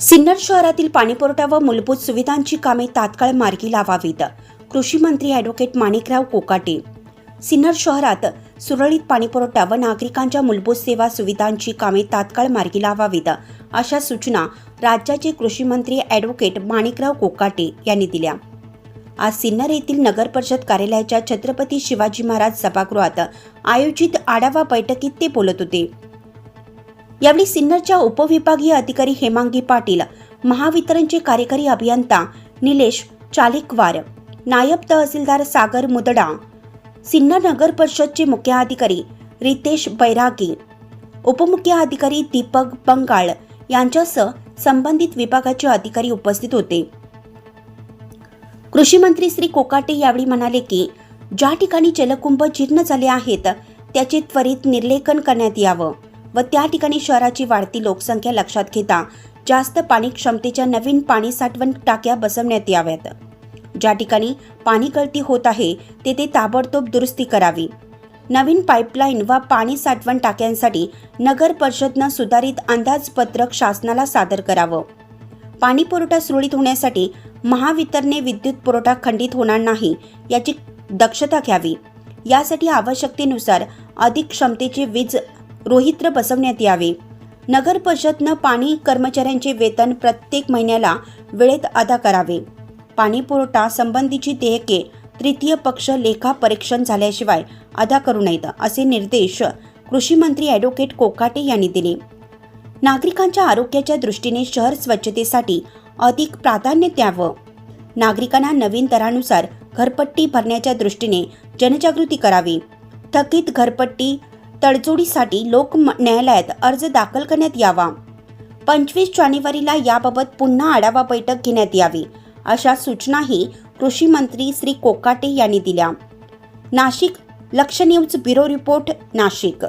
सिन्नर शहरातील पाणीपुरवठा व मूलभूत सुविधांची कामे तात्काळ मार्गी लावावीत. कृषी मंत्री ॲडव्होकेट माणिकराव कोकाटे. सिन्नर शहरात सुरळीत पाणीपुरवठा व नागरिकांच्या मूलभूत सेवा सुविधांची कामे तात्काळ मार्गी लावावीत अशा सूचना राज्याचे कृषी मंत्री ॲडव्होकेट माणिकराव कोकाटे यांनी दिल्या. आज सिन्नर येथील नगर परिषद कार्यालयाच्या छत्रपती शिवाजी महाराज सभागृहात आयोजित आढावा बैठकीत ते बोलत होते. यावेळी सिन्नरच्या उपविभागीय अधिकारी हेमांगी पाटील महावितरणचे कार्यकारी अभियंता निलेश चालिकवार नायब तहसीलदार सागर मुदडा सिन्नर नगर परिषदचे मुख्याधिकारी रितेश बैरागी उपमुख्य अधिकारी दीपक बंगाळ यांच्यासह संबंधित विभागाचे अधिकारी उपस्थित होते. कृषी मंत्री श्री कोकाटे यावेळी म्हणाले की ज्या ठिकाणी जलकुंभ जीर्ण झाले आहेत त्याचे त्वरित निर्लेखन करण्यात यावं. व त्या ठिकाणी शहराची वाढती लोकसंख्या लक्षात घेता जास्त पाणी क्षमतेच्या नवीन पाणी साठवण टाक्या बसवण्यात याव्यात. ज्या ठिकाणी पाणी गळती होत आहे तेथे ताबडतोब दुरुस्ती करावी. नवीन पाईपलाईन व पाणी साठवण टाक्यांसाठी नगर परिषदनं सुधारित अंदाजपत्रक शासनाला सादर करावं. पाणी पुरवठा सुरळीत होण्यासाठी महावितरणे विद्युत पुरवठा खंडित होणार नाही याची दक्षता घ्यावी. यासाठी आवश्यकतेनुसार अधिक क्षमतेची वीज रोहित्र बसवण्यात यावे. नगर परिषदनं पाणी कर्मचाऱ्यांचे वेतन प्रत्येक महिन्याला वेळेत अदा करावे. पाणी पुरवठा संबंधीची देयके तृतीय पक्ष लेखा परीक्षण झाल्याशिवाय अदा करू नयेत असे निर्देश कृषी मंत्री ॲडव्होकेट कोकाटे यांनी दिले. नागरिकांच्या आरोग्याच्या दृष्टीने शहर स्वच्छतेसाठी अधिक प्राधान्य द्यावं. नागरिकांना नवीन दरानुसार घरपट्टी भरण्याच्या दृष्टीने जनजागृती करावी. थकीत घरपट्टी तडजोडीसाठी लोक म- न्यायालयात अर्ज दाखल करण्यात यावा. पंचवीस जानेवारीला याबाबत पुन्हा आढावा बैठक घेण्यात यावी अशा सूचनाही कृषी मंत्री श्री कोकाटे यांनी दिल्या. नाशिक लक्ष न्यूज ब्युरो रिपोर्ट नाशिक.